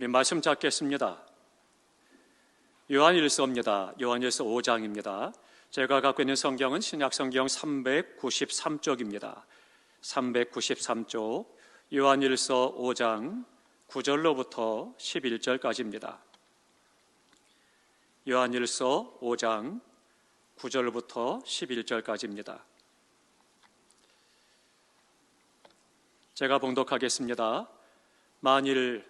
우리 말씀 잡겠습니다. 요한일서입니다. 요한일서 5장입니다. 제가 갖고 있는 성경은 신약 성경 393쪽입니다. 393쪽 요한일서 5장 9절로부터 11절까지입니다. 요한일서 5장 9절부터 11절까지입니다. 제가 봉독하겠습니다. 만일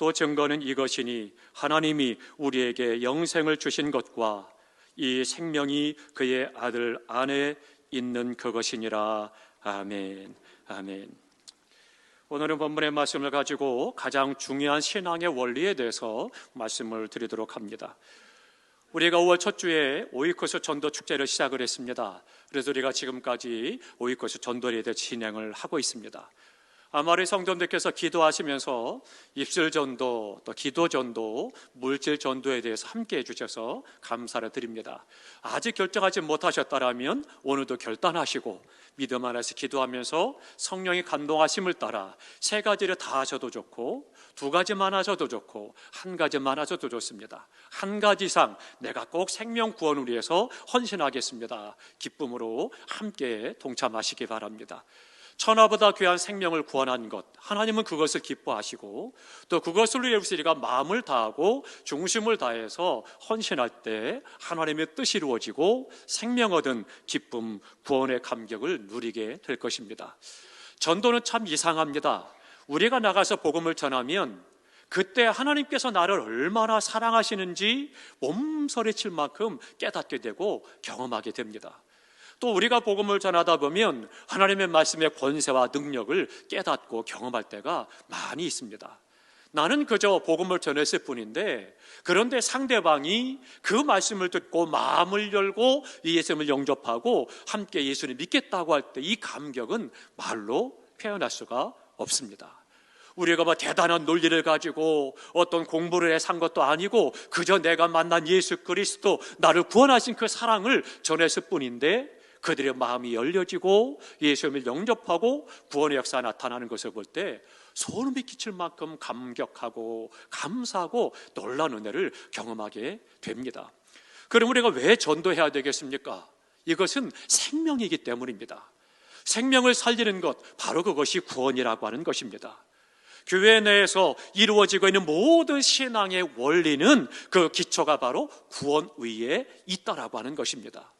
또 증거는 이것이니 하나님이 우리에게 영생을 주신 것과 이 생명이 그의 아들 안에 있는 그것이니라. 아멘. 아멘. 오늘은 본문의 말씀을 가지고 가장 중요한 신앙의 원리에 대해서 말씀을 드리도록 합니다. 우리가 5월 첫 주에 오이코스 전도 축제를 시작을 했습니다. 그래서 우리가 지금까지 오이코스 전도에 대해 진행을 하고 있습니다. 아마 우리 성도님들께서 기도하시면서 입술 전도, 또 기도 전도, 물질 전도에 대해서 함께 해주셔서 감사를 드립니다. 아직 결정하지 못하셨다라면 오늘도 결단하시고 믿음 안에서 기도하면서 성령이 감동하심을 따라 세 가지를 다 하셔도 좋고 두 가지만 하셔도 좋고 한 가지만 하셔도 좋습니다. 한 가지 이상 내가 꼭 생명 구원을 위해서 헌신하겠습니다. 기쁨으로 함께 동참하시기 바랍니다. 천하보다 귀한 생명을 구원한 것 하나님은 그것을 기뻐하시고 또 그것을 위해 우리가 마음을 다하고 중심을 다해서 헌신할 때 하나님의 뜻이 이루어지고 생명 얻은 기쁨 구원의 감격을 누리게 될 것입니다. 전도는 참 이상합니다. 우리가 나가서 복음을 전하면 그때 하나님께서 나를 얼마나 사랑하시는지 몸서리칠 만큼 깨닫게 되고 경험하게 됩니다. 또 우리가 복음을 전하다 보면 하나님의 말씀의 권세와 능력을 깨닫고 경험할 때가 많이 있습니다. 나는 그저 복음을 전했을 뿐인데 그런데 상대방이 그 말씀을 듣고 마음을 열고 예수님을 영접하고 함께 예수를 믿겠다고 할 때 이 감격은 말로 표현할 수가 없습니다. 우리가 뭐 대단한 논리를 가지고 어떤 공부를 해산 것도 아니고 그저 내가 만난 예수 그리스도 나를 구원하신 그 사랑을 전했을 뿐인데 그들의 마음이 열려지고 예수님을 영접하고 구원의 역사가 나타나는 것을 볼 때 소름이 끼칠 만큼 감격하고 감사하고 놀라운 은혜를 경험하게 됩니다. 그럼 우리가 왜 전도해야 되겠습니까? 이것은 생명이기 때문입니다. 생명을 살리는 것, 바로 그것이 구원이라고 하는 것입니다. 교회 내에서 이루어지고 있는 모든 신앙의 원리는 그 기초가 바로 구원 위에 있다라고 하는 것입니다.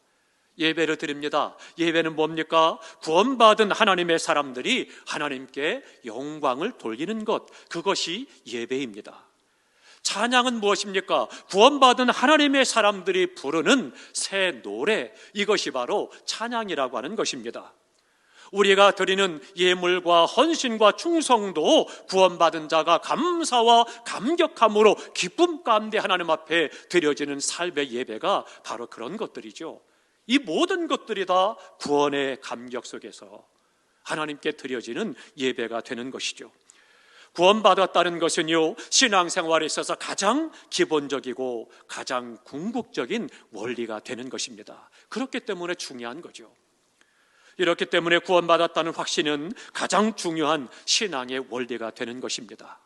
예배를 드립니다. 예배는 뭡니까? 구원받은 하나님의 사람들이 하나님께 영광을 돌리는 것. 그것이 예배입니다. 찬양은 무엇입니까? 구원받은 하나님의 사람들이 부르는 새 노래. 이것이 바로 찬양이라고 하는 것입니다. 우리가 드리는 예물과 헌신과 충성도 구원받은 자가 감사와 감격함으로 기쁨 가운데 하나님 앞에 드려지는 삶의 예배가 바로 그런 것들이죠. 이 모든 것들이 다 구원의 감격 속에서 하나님께 드려지는 예배가 되는 것이죠. 구원받았다는 것은요, 신앙생활에 있어서 가장 기본적이고 가장 궁극적인 원리가 되는 것입니다. 그렇기 때문에 중요한 거죠. 이렇기 때문에 구원받았다는 확신은 가장 중요한 신앙의 원리가 되는 것입니다.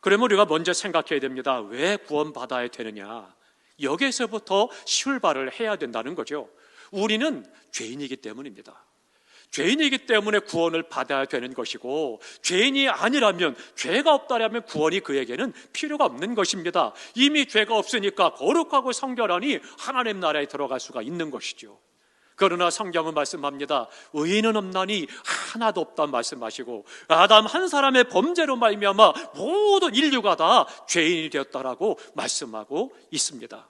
그러면 우리가 먼저 생각해야 됩니다. 왜 구원받아야 되느냐? 여기에서부터 출발을 해야 된다는 거죠. 우리는 죄인이기 때문입니다. 죄인이기 때문에 구원을 받아야 되는 것이고 죄인이 아니라면 죄가 없다라면 구원이 그에게는 필요가 없는 것입니다. 이미 죄가 없으니까 거룩하고 성결하니 하나님 나라에 들어갈 수가 있는 것이죠. 그러나 성경은 말씀합니다. 의인은 없나니 하나도 없다 말씀하시고 아담 한 사람의 범죄로 말미암아 모든 인류가 다 죄인이 되었다라고 말씀하고 있습니다.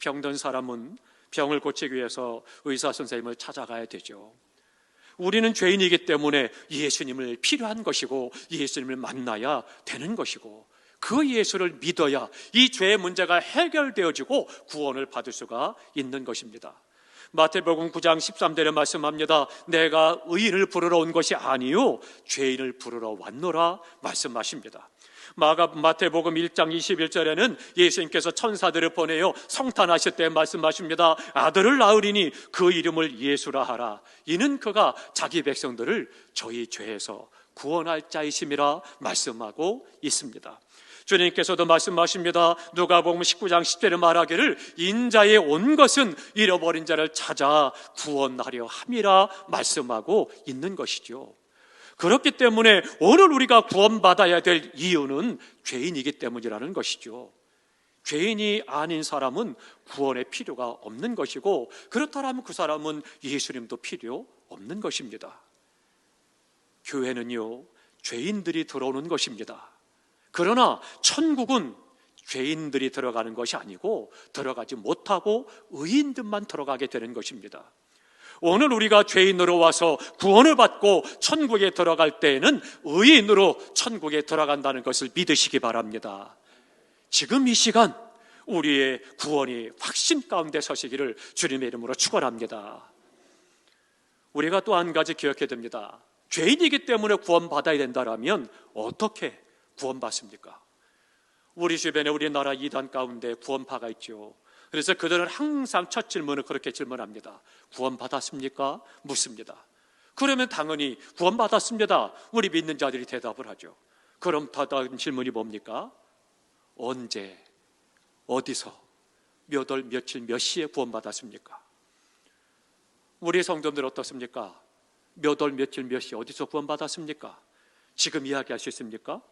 병든 사람은 병을 고치기 위해서 의사 선생님을 찾아가야 되죠. 우리는 죄인이기 때문에 예수님을 필요한 것이고 예수님을 만나야 되는 것이고 그 예수를 믿어야 이 죄의 문제가 해결되어지고 구원을 받을 수가 있는 것입니다. 마태복음 9장 13절에 말씀합니다. 내가 의인을 부르러 온 것이 아니요 죄인을 부르러 왔노라 말씀하십니다. 마가 마태복음 1장 21절에는 예수님께서 천사들을 보내어 성탄하실 때 말씀하십니다. 아들을 낳으리니 그 이름을 예수라 하라. 이는 그가 자기 백성들을 저희 죄에서 구원할 자이심이라 말씀하고 있습니다. 주님께서도 말씀하십니다. 누가복음 19장 10절에 말하기를 인자에 온 것은 잃어버린 자를 찾아 구원하려 함이라 말씀하고 있는 것이죠. 그렇기 때문에 오늘 우리가 구원받아야 될 이유는 죄인이기 때문이라는 것이죠. 죄인이 아닌 사람은 구원의 필요가 없는 것이고 그렇다면 그 사람은 예수님도 필요 없는 것입니다. 교회는요, 죄인들이 들어오는 것입니다. 그러나 천국은 죄인들이 들어가는 것이 아니고 들어가지 못하고 의인들만 들어가게 되는 것입니다. 오늘 우리가 죄인으로 와서 구원을 받고 천국에 들어갈 때에는 의인으로 천국에 들어간다는 것을 믿으시기 바랍니다. 지금 이 시간 우리의 구원이 확신 가운데 서시기를 주님의 이름으로 축원합니다. 우리가 또 한 가지 기억해야 됩니다. 죄인이기 때문에 구원받아야 된다라면 어떻게 구원받습니까? 우리 주변에 우리나라 이단 가운데 구원파가 있죠. 그래서 그들은 항상 첫 질문을 그렇게 질문합니다. 구원받았습니까? 묻습니다. 그러면 당연히 구원받았습니다. 우리 믿는 자들이 대답을 하죠. 그럼 다음 질문이 뭡니까? 언제, 어디서, 몇 월, 며칠, 몇 시에 구원받았습니까? 우리 성도들 어떻습니까? 몇 월, 며칠, 몇 시, 어디서 구원받았습니까? 지금 이야기할 수 있습니까?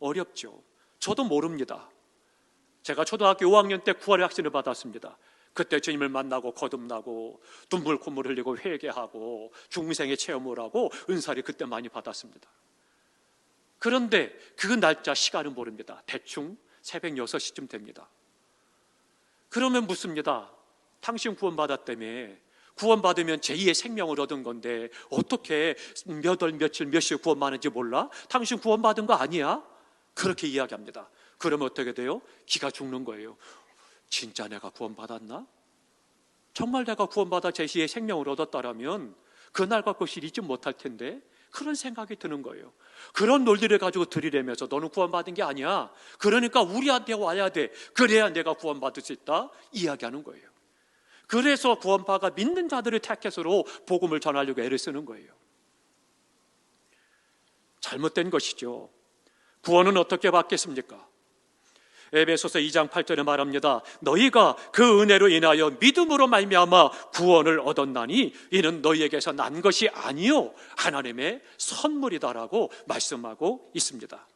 어렵죠. 저도 모릅니다. 제가 초등학교 5학년 때 구원의 확신을 받았습니다. 그때 주님을 만나고 거듭나고 눈물 콧물 흘리고 회개하고 중생의 체험을 하고 은사를 그때 많이 받았습니다. 그런데 그 날짜 시간은 모릅니다. 대충 새벽 6시쯤 됩니다. 그러면 묻습니다. 당신 구원받았다며 구원받으면 제2의 생명을 얻은 건데 어떻게 몇 월 며칠 몇 시에 구원받는지 몰라? 당신 구원받은 거 아니야? 그렇게 이야기합니다. 그러면 어떻게 돼요? 기가 죽는 거예요. 진짜 내가 구원받았나? 정말 내가 구원받아 제시의 생명을 얻었다라면 그날과 것을 잊지 못할 텐데 그런 생각이 드는 거예요. 그런 논리를 가지고 들이대면서 너는 구원받은 게 아니야. 그러니까 우리한테 와야 돼. 그래야 내가 구원받을 수 있다. 이야기하는 거예요. 그래서 구원파가 믿는 자들을 택해서로 복음을 전하려고 애를 쓰는 거예요. 잘못된 것이죠. 구원은 어떻게 받겠습니까? 에베소서 2장 8절에 말합니다. 너희가 그 은혜로 인하여 믿음으로 말미암아 구원을 얻었나니 이는 너희에게서 난 것이 아니요 하나님의 선물이다라고 말씀하고 있습니다.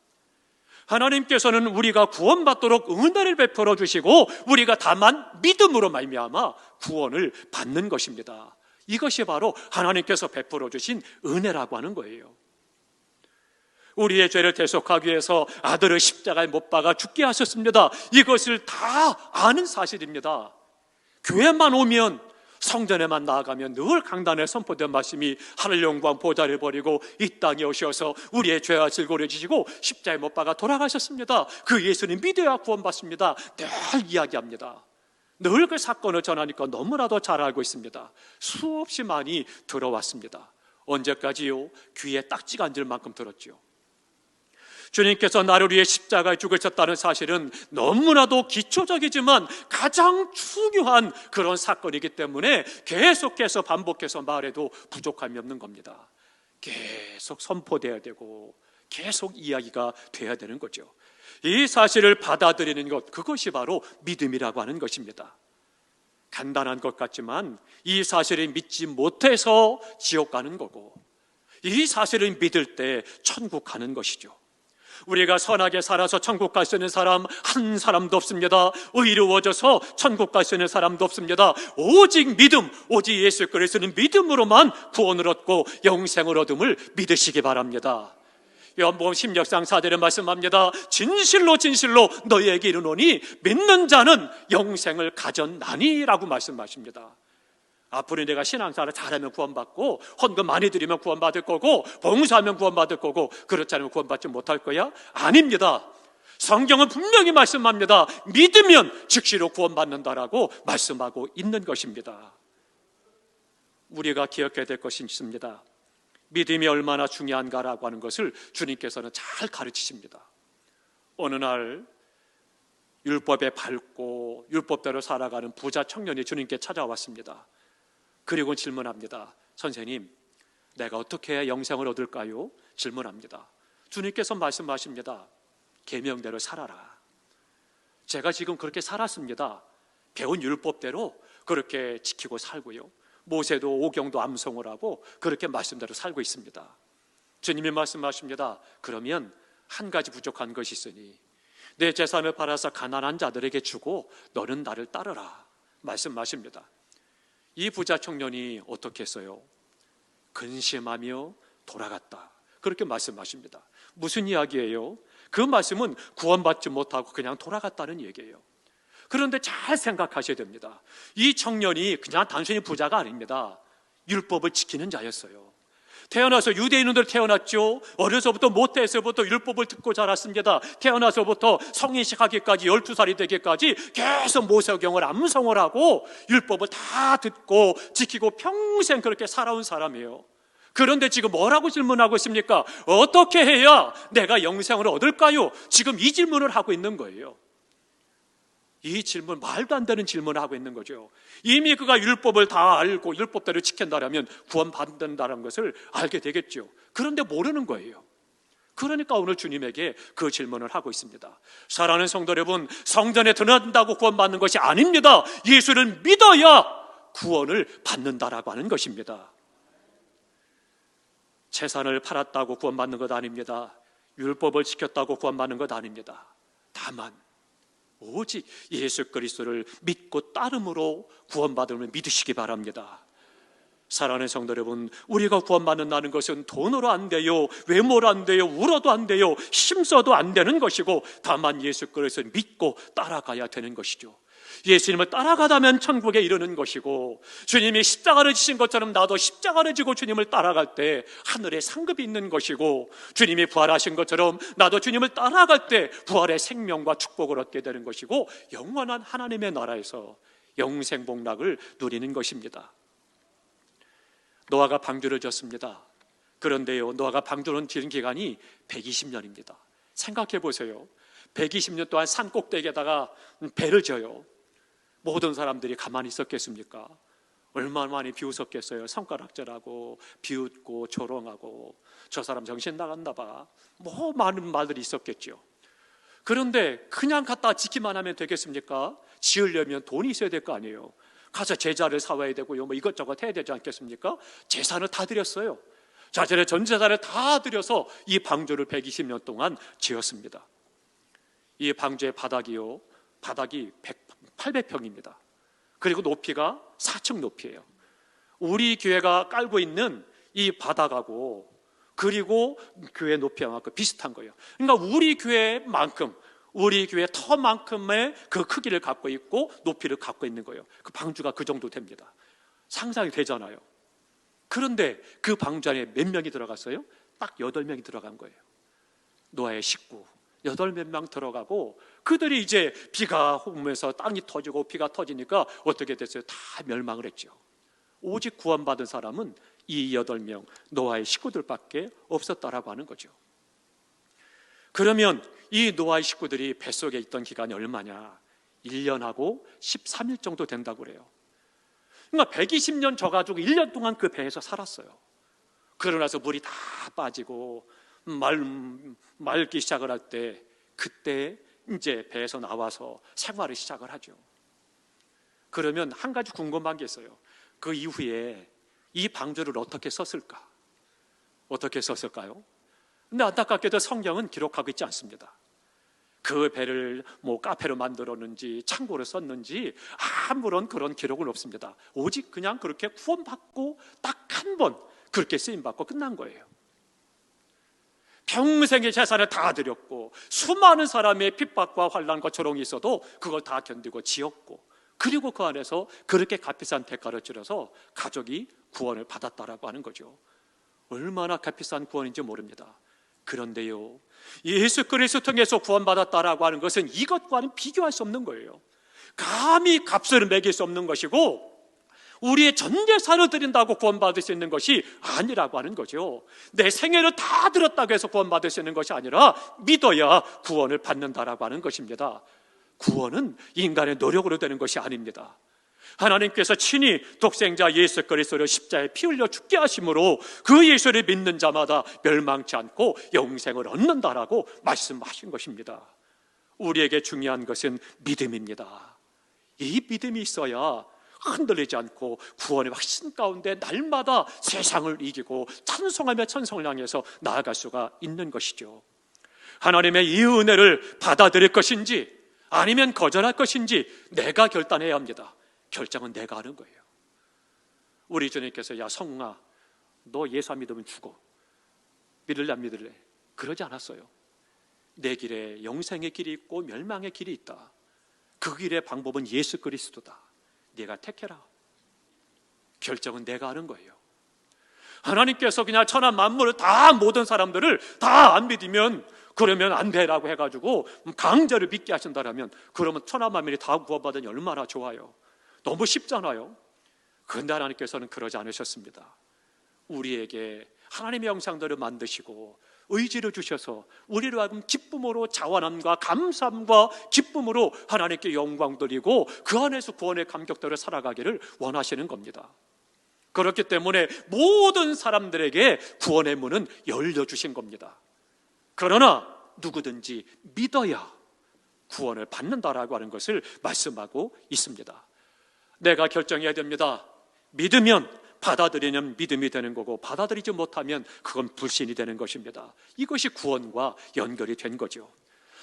하나님께서는 우리가 구원받도록 은혜를 베풀어 주시고 우리가 다만 믿음으로 말미암아 구원을 받는 것입니다. 이것이 바로 하나님께서 베풀어 주신 은혜라고 하는 거예요. 우리의 죄를 대속하기 위해서 아들을 십자가에 못 박아 죽게 하셨습니다. 이것을 다 아는 사실입니다. 교회만 오면 성전에만 나아가면 늘 강단에 선포된 말씀이 하늘 영광 보좌를 버리고 이 땅에 오셔서 우리의 죄와 질고를 지시고 십자에 못 박아 돌아가셨습니다. 그 예수님 믿어야 구원받습니다. 늘 이야기합니다. 늘 그 사건을 전하니까 너무나도 잘 알고 있습니다. 수없이 많이 들어왔습니다. 언제까지요? 귀에 딱지가 앉을 만큼 들었죠. 주님께서 나를 위해 십자가에 죽으셨다는 사실은 너무나도 기초적이지만 가장 중요한 그런 사건이기 때문에 계속해서 반복해서 말해도 부족함이 없는 겁니다. 계속 선포돼야 되고 계속 이야기가 돼야 되는 거죠. 이 사실을 받아들이는 것, 그것이 바로 믿음이라고 하는 것입니다. 간단한 것 같지만 이 사실을 믿지 못해서 지옥 가는 거고 이 사실을 믿을 때 천국 가는 것이죠. 우리가 선하게 살아서 천국 갈 수 있는 사람 한 사람도 없습니다. 의로워져서 천국 갈 수 있는 사람도 없습니다. 오직 믿음, 오직 예수 그리스도는 믿음으로만 구원을 얻고 영생을 얻음을 믿으시기 바랍니다. 요한복음 16장 4절에 말씀합니다. 진실로 진실로 너희에게 이르노니 믿는 자는 영생을 가졌나니라고 말씀하십니다. 앞으로 내가 신앙생활을 잘하면 구원받고 헌금 많이 드리면 구원받을 거고 봉사하면 구원받을 거고 그렇지 않으면 구원받지 못할 거야? 아닙니다. 성경은 분명히 말씀합니다. 믿으면 즉시로 구원받는다라고 말씀하고 있는 것입니다. 우리가 기억해야 될 것이 있습니다. 믿음이 얼마나 중요한가라고 하는 것을 주님께서는 잘 가르치십니다. 어느 날 율법에 밟고 율법대로 살아가는 부자 청년이 주님께 찾아왔습니다. 그리고 질문합니다. 선생님, 내가 어떻게 영생을 얻을까요? 질문합니다. 주님께서 말씀하십니다. 계명대로 살아라. 제가 지금 그렇게 살았습니다. 배운 율법대로 그렇게 지키고 살고요. 모세도 오경도 암송을 하고 그렇게 말씀대로 살고 있습니다. 주님이 말씀하십니다. 그러면 한 가지 부족한 것이 있으니 내 재산을 팔아서 가난한 자들에게 주고 너는 나를 따르라. 말씀하십니다. 이 부자 청년이 어떻게 했어요? 근심하며 돌아갔다. 그렇게 말씀하십니다. 무슨 이야기예요? 그 말씀은 구원받지 못하고 그냥 돌아갔다는 얘기예요. 그런데 잘 생각하셔야 됩니다. 이 청년이 그냥 단순히 부자가 아닙니다. 율법을 지키는 자였어요. 태어나서 유대인으로 태어났죠. 어려서부터 모태에서부터 율법을 듣고 자랐습니다. 태어나서부터 성인식 하기까지 12살이 되기까지 계속 모세경을 암송을 하고 율법을 다 듣고 지키고 평생 그렇게 살아온 사람이에요. 그런데 지금 뭐라고 질문하고 있습니까? 어떻게 해야 내가 영생을 얻을까요? 지금 이 질문을 하고 있는 거예요. 이 질문 말도 안 되는 질문을 하고 있는 거죠. 이미 그가 율법을 다 알고 율법대로 지킨다면 구원받는다는 것을 알게 되겠죠. 그런데 모르는 거예요. 그러니까 오늘 주님에게 그 질문을 하고 있습니다. 사랑하는 성도 여러분, 성전에 들어간다고 구원받는 것이 아닙니다. 예수를 믿어야 구원을 받는다라고 하는 것입니다. 재산을 팔았다고 구원받는 것 아닙니다. 율법을 지켰다고 구원받는 것 아닙니다. 다만 오직 예수 그리스도를 믿고 따름으로 구원받음을 믿으시기 바랍니다. 사랑하는 성도 여러분, 우리가 구원받는다는 것은 돈으로 안 돼요, 외모로 안 돼요, 울어도 안 돼요, 힘써도 안 되는 것이고, 다만 예수 그리스도를 믿고 따라가야 되는 것이죠. 예수님을 따라가다면 천국에 이르는 것이고 주님이 십자가를 지신 것처럼 나도 십자가를 지고 주님을 따라갈 때 하늘에 상급이 있는 것이고 주님이 부활하신 것처럼 나도 주님을 따라갈 때 부활의 생명과 축복을 얻게 되는 것이고 영원한 하나님의 나라에서 영생 복락을 누리는 것입니다. 노아가 방주를 졌습니다. 그런데요, 노아가 방주는 지은 기간이 120년입니다. 생각해 보세요. 120년 동안 산 꼭대기에다가 배를 져요. 모든 사람들이 가만히 있었겠습니까? 얼마나 많이 비웃었겠어요. 손가락질하고 비웃고 조롱하고 저 사람 정신 나갔나 봐. 뭐 많은 말들이 있었겠죠. 그런데 그냥 갖다 지키만 하면 되겠습니까? 지으려면 돈이 있어야 될 거 아니에요. 가서 제자를 사와야 되고요. 뭐 이것저것 해야 되지 않겠습니까? 재산을 다 드렸어요. 자신의 전 재산을 다 드려서 이 방주를 120년 동안 지었습니다. 이 방주의 바닥이요. 바닥이 100, 800평입니다. 그리고 높이가 4층 높이에요. 우리 교회가 깔고 있는 이 바닥하고 그리고 교회 높이하고 비슷한 거예요. 그러니까 우리 교회만큼 우리 교회 터만큼의 그 크기를 갖고 있고 높이를 갖고 있는 거예요. 그 방주가 그 정도 됩니다. 상상이 되잖아요. 그런데 그 방주 안에 몇 명이 들어갔어요? 딱 8명이 들어간 거예요. 노아의 식구. 여덟 몇 명 들어가고 그들이 이제 비가 오면서 땅이 터지고 비가 터지니까 어떻게 됐어요? 다 멸망을 했죠. 오직 구원받은 사람은 이 여덟 명 노아의 식구들밖에 없었다라고 하는 거죠. 그러면 이 노아의 식구들이 뱃속에 있던 기간이 얼마냐? 1년하고 13일 정도 된다고 그래요. 그러니까 120년 저 가지고 1년 동안 그 배에서 살았어요. 그러나서 물이 다 빠지고 말, 말기 시작을 할 때 그때 이제 배에서 나와서 생활을 시작을 하죠. 그러면 한 가지 궁금한 게 있어요. 그 이후에 이 방주를 어떻게 썼을까? 어떻게 썼을까요? 근데 안타깝게도 성경은 기록하고 있지 않습니다. 그 배를 뭐 카페로 만들었는지 창고로 썼는지 아무런 그런 기록은 없습니다. 오직 그냥 그렇게 구원받고 딱 한 번 그렇게 쓰임 받고 끝난 거예요. 평생의 재산을 다 드렸고 수많은 사람의 핍박과 환란과 조롱이 있어도 그걸 다 견디고 지었고 그리고 그 안에서 그렇게 값비싼 대가를 치러서 가족이 구원을 받았다라고 하는 거죠. 얼마나 값비싼 구원인지 모릅니다. 그런데요, 예수 그리스도 통해서 구원받았다라고 하는 것은 이것과는 비교할 수 없는 거예요. 감히 값을 매길 수 없는 것이고 우리의 전 재산을 드린다고 구원받을 수 있는 것이 아니라고 하는 거죠. 내 생애를 다 들었다고 해서 구원받을 수 있는 것이 아니라 믿어야 구원을 받는다라고 하는 것입니다. 구원은 인간의 노력으로 되는 것이 아닙니다. 하나님께서 친히 독생자 예수 그리스도를 십자에 피 흘려 죽게 하심으로 그 예수를 믿는 자마다 멸망치 않고 영생을 얻는다라고 말씀하신 것입니다. 우리에게 중요한 것은 믿음입니다. 이 믿음이 있어야 흔들리지 않고 구원의 확신 가운데 날마다 세상을 이기고 찬송하며 천성을 향해서 나아갈 수가 있는 것이죠. 하나님의 이 은혜를 받아들일 것인지 아니면 거절할 것인지 내가 결단해야 합니다. 결정은 내가 하는 거예요. 우리 주님께서 야 성웅아 너 예수 안 믿으면 죽어. 믿을래 안 믿을래? 그러지 않았어요. 내 길에 영생의 길이 있고 멸망의 길이 있다. 그 길의 방법은 예수 그리스도다. 네가 택해라. 결정은 내가 하는 거예요. 하나님께서 그냥 천하 만물을 다 모든 사람들을 다 안 믿으면 그러면 안 돼라고 해가지고 강제로 믿게 하신다라면 그러면 천하 만물이 다 구원받으니 얼마나 좋아요. 너무 쉽잖아요. 그런데 하나님께서는 그러지 않으셨습니다. 우리에게 하나님의 형상들을 만드시고 의지를 주셔서 우리를 하여금 기쁨으로 자원함과 감사함과 기쁨으로 하나님께 영광 돌리고 그 안에서 구원의 감격들을 살아가기를 원하시는 겁니다. 그렇기 때문에 모든 사람들에게 구원의 문은 열려주신 겁니다. 그러나 누구든지 믿어야 구원을 받는다라고 하는 것을 말씀하고 있습니다. 내가 결정해야 됩니다. 믿으면 받아들이는 믿음이 되는 거고 받아들이지 못하면 그건 불신이 되는 것입니다. 이것이 구원과 연결이 된 거죠.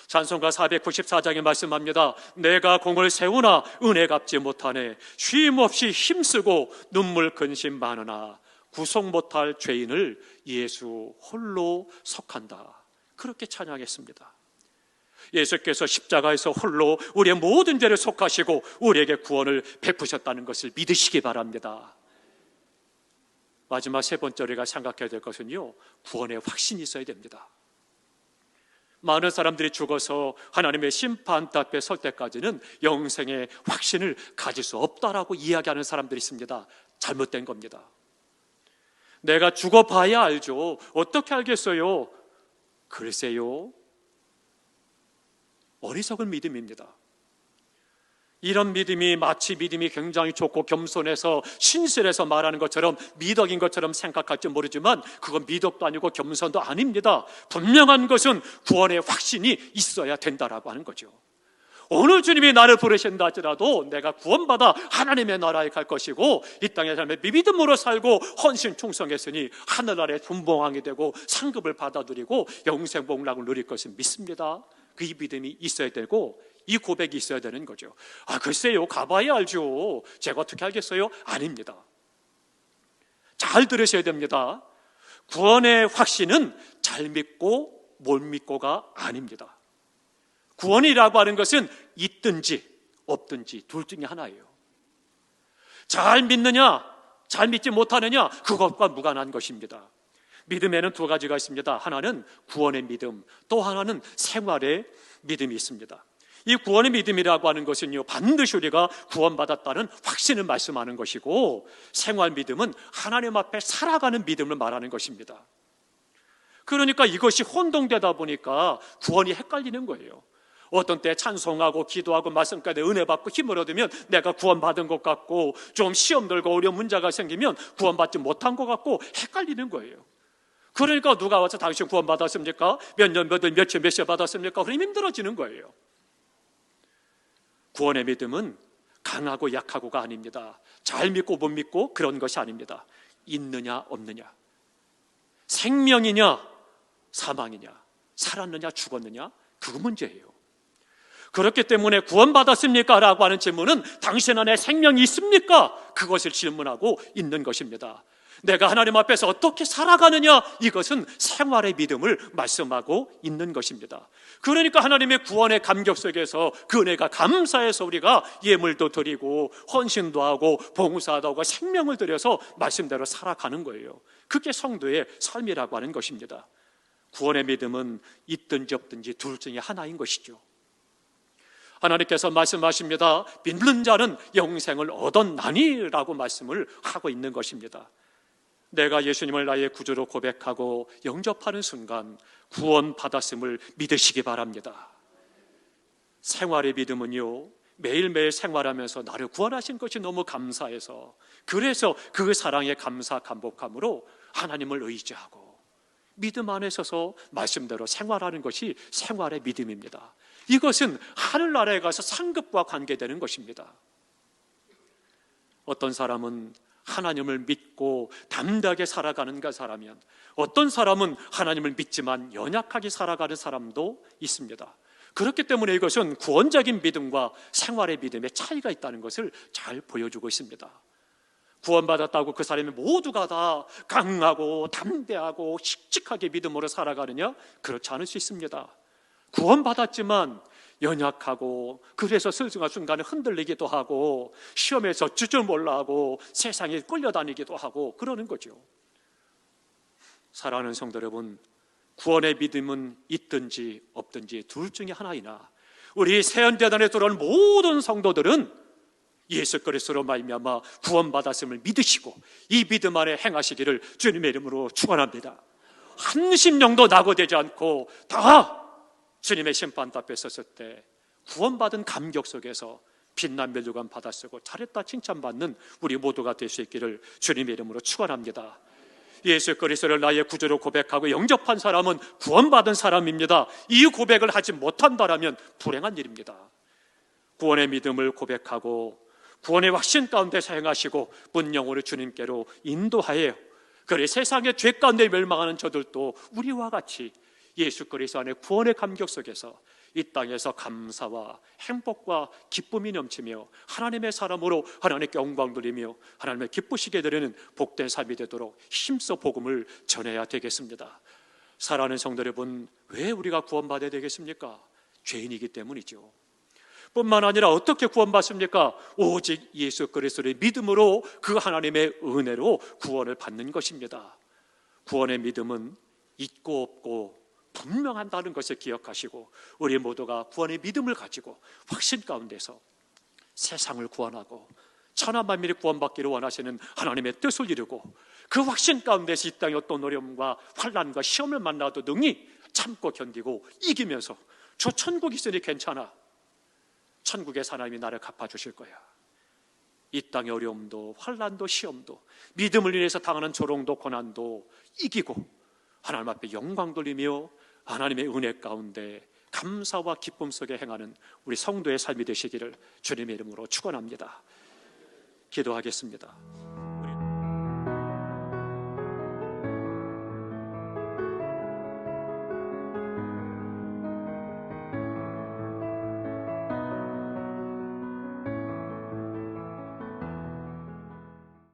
찬송가 494장에 말씀합니다. 내가 공을 세우나 은혜 갚지 못하네. 쉼 없이 힘쓰고 눈물 근심 많으나 구속 못할 죄인을 예수 홀로 속한다. 그렇게 찬양했습니다. 예수께서 십자가에서 홀로 우리의 모든 죄를 속하시고 우리에게 구원을 베푸셨다는 것을 믿으시기 바랍니다. 마지막 세 번째 우리가 생각해야 될 것은요, 구원의 확신이 있어야 됩니다. 많은 사람들이 죽어서 하나님의 심판 앞에 설 때까지는 영생의 확신을 가질 수 없다라고 이야기하는 사람들이 있습니다. 잘못된 겁니다. 내가 죽어봐야 알죠. 어떻게 알겠어요? 글쎄요. 어리석은 믿음입니다. 이런 믿음이 마치 믿음이 굉장히 좋고 겸손해서 신실해서 말하는 것처럼 미덕인 것처럼 생각할지 모르지만 그건 미덕도 아니고 겸손도 아닙니다. 분명한 것은 구원의 확신이 있어야 된다라고 하는 거죠. 오늘 주님이 나를 부르신다 할지라도 내가 구원받아 하나님의 나라에 갈 것이고 이 땅의 삶에 믿음으로 살고 헌신 충성했으니 하늘 아래 분봉왕이 되고 상급을 받아들이고 영생 복락을 누릴 것을 믿습니다. 그 믿음이 있어야 되고 이 고백이 있어야 되는 거죠. 아, 글쎄요. 가봐야 알죠. 제가 어떻게 알겠어요? 아닙니다. 잘 들으셔야 됩니다. 구원의 확신은 잘 믿고 못 믿고가 아닙니다. 구원이라고 하는 것은 있든지 없든지 둘 중에 하나예요. 잘 믿느냐, 잘 믿지 못하느냐, 그것과 무관한 것입니다. 믿음에는 두 가지가 있습니다. 하나는 구원의 믿음, 또 하나는 생활의 믿음이 있습니다. 이 구원의 믿음이라고 하는 것은요, 반드시 우리가 구원받았다는 확신을 말씀하는 것이고, 생활 믿음은 하나님 앞에 살아가는 믿음을 말하는 것입니다. 그러니까 이것이 혼동되다 보니까 구원이 헷갈리는 거예요. 어떤 때 찬송하고 기도하고 말씀까지 은혜 받고 힘을 얻으면 내가 구원받은 것 같고 좀 시험 들고 어려운 문제가 생기면 구원받지 못한 것 같고 헷갈리는 거예요. 그러니까 누가 와서 당신 구원 받았습니까? 몇 년, 몇 월, 며칠, 몇시 받았습니까? 그럼 힘들어지는 거예요. 구원의 믿음은 강하고 약하고가 아닙니다. 잘 믿고 못 믿고 그런 것이 아닙니다. 있느냐, 없느냐. 생명이냐, 사망이냐. 살았느냐, 죽었느냐. 그거 문제예요. 그렇기 때문에 구원받았습니까? 라고 하는 질문은 당신 안에 생명이 있습니까? 그것을 질문하고 있는 것입니다. 내가 하나님 앞에서 어떻게 살아가느냐 이것은 생활의 믿음을 말씀하고 있는 것입니다. 그러니까 하나님의 구원의 감격 속에서 그 은혜가 감사해서 우리가 예물도 드리고 헌신도 하고 봉사도 하고 생명을 들여서 말씀대로 살아가는 거예요. 그게 성도의 삶이라고 하는 것입니다. 구원의 믿음은 있든지 없든지 둘 중에 하나인 것이죠. 하나님께서 말씀하십니다. 믿는 자는 영생을 얻었나니라고 말씀을 하고 있는 것입니다. 내가 예수님을 나의 구주로 고백하고 영접하는 순간 구원받았음을 믿으시기 바랍니다. 생활의 믿음은요, 매일매일 생활하면서 나를 구원하신 것이 너무 감사해서 그래서 그 사랑에 감사 감복함으로 하나님을 의지하고 믿음 안에 서서 말씀대로 생활하는 것이 생활의 믿음입니다. 이것은 하늘나라에 가서 상급과 관계되는 것입니다. 어떤 사람은 하나님을 믿고 담대하게 살아가는 그 사람이면 어떤 사람은 하나님을 믿지만 연약하게 살아가는 사람도 있습니다. 그렇기 때문에 이것은 구원적인 믿음과 생활의 믿음의 차이가 있다는 것을 잘 보여주고 있습니다. 구원받았다고 그 사람이 모두가 다 강하고 담대하고 씩씩하게 믿음으로 살아가느냐? 그렇지 않을 수 있습니다. 구원받았지만 연약하고 그래서 슬승한 순간에 흔들리기도 하고 시험에서 주줄 몰라하고 세상에 끌려다니기도 하고 그러는 거죠. 사랑하는 성도 여러분, 구원의 믿음은 있든지 없든지 둘 중에 하나이나 우리 세연대단에 들어온 모든 성도들은 예수 그리스도로 말미암아 구원받았음을 믿으시고 이 믿음 안에 행하시기를 주님의 이름으로 축원합니다. 한 심령도 낙오되지 않고 다 주님의 심판 앞에 섰을 때 구원받은 감격 속에서 빛난 멸류관 받아 쓰고 잘했다 칭찬받는 우리 모두가 될 수 있기를 주님의 이름으로 축원합니다. 예수 그리스도를 나의 구주로 고백하고 영접한 사람은 구원받은 사람입니다. 이 고백을 하지 못한다라면 불행한 일입니다. 구원의 믿음을 고백하고 구원의 확신 가운데 사용하시고 분영으로 주님께로 인도하여 그래 세상의 죄 가운데 멸망하는 저들도 우리와 같이 예수 그리스도 안에 구원의 감격 속에서 이 땅에서 감사와 행복과 기쁨이 넘치며 하나님의 사람으로 하나님께 영광 돌리며 하나님의 기쁘시게 되는 복된 삶이 되도록 힘써 복음을 전해야 되겠습니다. 사랑하는 성도 여러분, 왜 우리가 구원받아야 되겠습니까? 죄인이기 때문이죠. 뿐만 아니라 어떻게 구원받습니까? 오직 예수 그리스도의 믿음으로 그 하나님의 은혜로 구원을 받는 것입니다. 구원의 믿음은 있고 없고 분명한다는 것을 기억하시고 우리 모두가 구원의 믿음을 가지고 확신 가운데서 세상을 구원하고 천하 만민이 구원받기를 원하시는 하나님의 뜻을 이루고 그 확신 가운데서 이 땅의 어떤 어려움과 환란과 시험을 만나도 능히 참고 견디고 이기면서 저 천국 있으니 괜찮아. 천국의 하나님이 나를 갚아주실 거야. 이 땅의 어려움도 환란도 시험도 믿음을 인해서 당하는 조롱도 고난도 이기고 하나님 앞에 영광 돌리며 하나님의 은혜 가운데 감사와 기쁨 속에 행하는 우리 성도의 삶이 되시기를 주님의 이름으로 축원합니다. 기도하겠습니다.